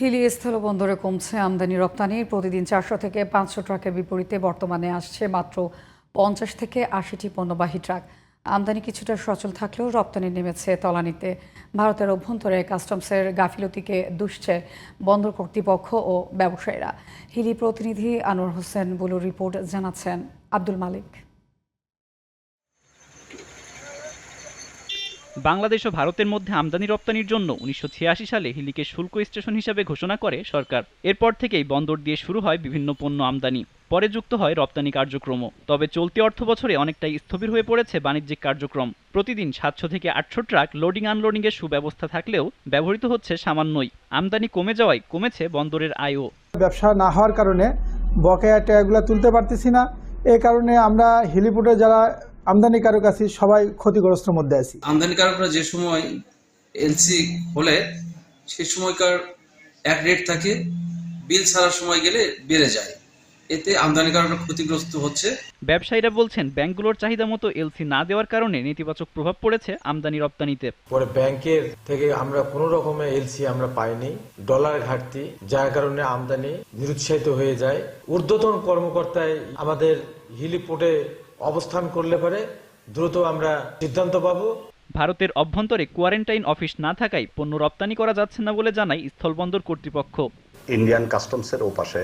হিলি স্থলবন্দরে কমছে আমদানি রপ্তানি। প্রতিদিন চারশো থেকে পাঁচশো ট্রাকের বিপরীতে বর্তমানে আসছে মাত্র পঞ্চাশ থেকে আশিটি পণ্যবাহী ট্রাক। আমদানি কিছুটা সচল থাকলেও রপ্তানি নেমেছে তলানিতে। ভারতের অভ্যন্তরে কাস্টমসের গাফিলতিকে দুষছে বন্দর কর্তৃপক্ষ ও ব্যবসায়ীরা। হিলি প্রতিনিধি আনোয়ার হোসেন বুলুর রিপোর্ট জানাচ্ছেন আব্দুল মালিক। বাংলাদেশ ও ভারতের মধ্যে আমদানি রপ্তানির জন্য উনিশশো ছিয়াশি সালে হিলিকে শুল্ক স্টেশন হিসেবে ঘোষণা করে সরকার। এরপর থেকেই বন্দর দিয়ে শুরু হয় বিভিন্ন পণ্য আমদানি, পরে যুক্ত হয় রপ্তানি কার্যক্রমও। তবে চলতি অর্থ বছরে অনেকটাই স্থবির হয়ে পড়েছে বাণিজ্যিক কার্যক্রম। প্রতিদিন সাতশো থেকে আটশো ট্রাক লোডিং আনলোডিংয়ের সুব্যবস্থা থাকলেও ব্যবহৃত হচ্ছে সামান্যই। আমদানি কমে যাওয়ায় কমেছে বন্দরের আয়ও। ব্যবসা না হওয়ার কারণে বকেয়া ট্যাগুলো তুলতে পারতেছি না। এই কারণে আমরা হেলিপোর্টে যারা আমদানিকারক আছি সবাই ক্ষতিগ্রস্তর মধ্যে আছি। আমদানিকারকরা যে সময় এলসি হলে সেই সময়কার এক রেট থাকে বিল ছাড়ার সময় গেলে বেড়ে যায়। এতে আমদানি আমদানিকারকরা ক্ষতিগ্রস্ত হচ্ছে। ব্যবসায়ীরা বলছেন ব্যাংকগুলোর চাহিদা মতো এলসি না দেওয়ার কারণে নেতিবাচক প্রভাব পড়েছে আমদানি রপ্তানিতে। পরে ব্যাংকের থেকে আমরা কোনো রকমের এলসি আমরা পাইনি। ডলার ঘাটতি যার কারণে আমদানি নিরুৎসাহিত হয়ে যায়। ঊর্ধ্বতন কর্মকর্তায় আমাদের হিলিপোর্টে অবস্থান করলে পরে দ্রুত আমরা সিদ্ধান্ত পাবো। ভারতের অভ্যন্তরে কোয়ারেন্টাইন অফিস না থাকায় পণ্য রপ্তানি করা যাচ্ছে না বলে জানায় স্থলবন্দর কর্তৃপক্ষ। ইন্ডিয়ান কাস্টমসের ওপাশে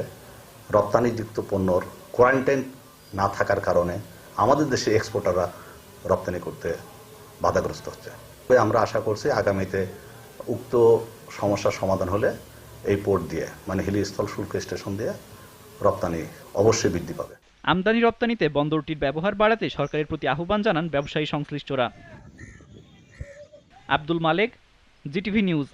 রপ্তানিযুক্ত পণ্যর কোয়ারেন্টাইন না থাকার কারণে আমাদের দেশে এক্সপোর্টাররা রপ্তানি করতে বাধাগ্রস্ত হচ্ছে। আমরা আশা করছি আগামীতে উক্ত সমস্যার সমাধান হলে এই পোর্ট দিয়ে মানে হিলিস্থল শুল্ক স্টেশন দিয়ে রপ্তানি অবশ্যই বৃদ্ধি পাবে। আমদানি রপ্তানিতে বন্দরটির ব্যবহার বাড়াতে সরকারের প্রতি আহ্বান জানান ব্যবসায়ী সংশ্লিষ্টরা। Abdul Malek, GTV news.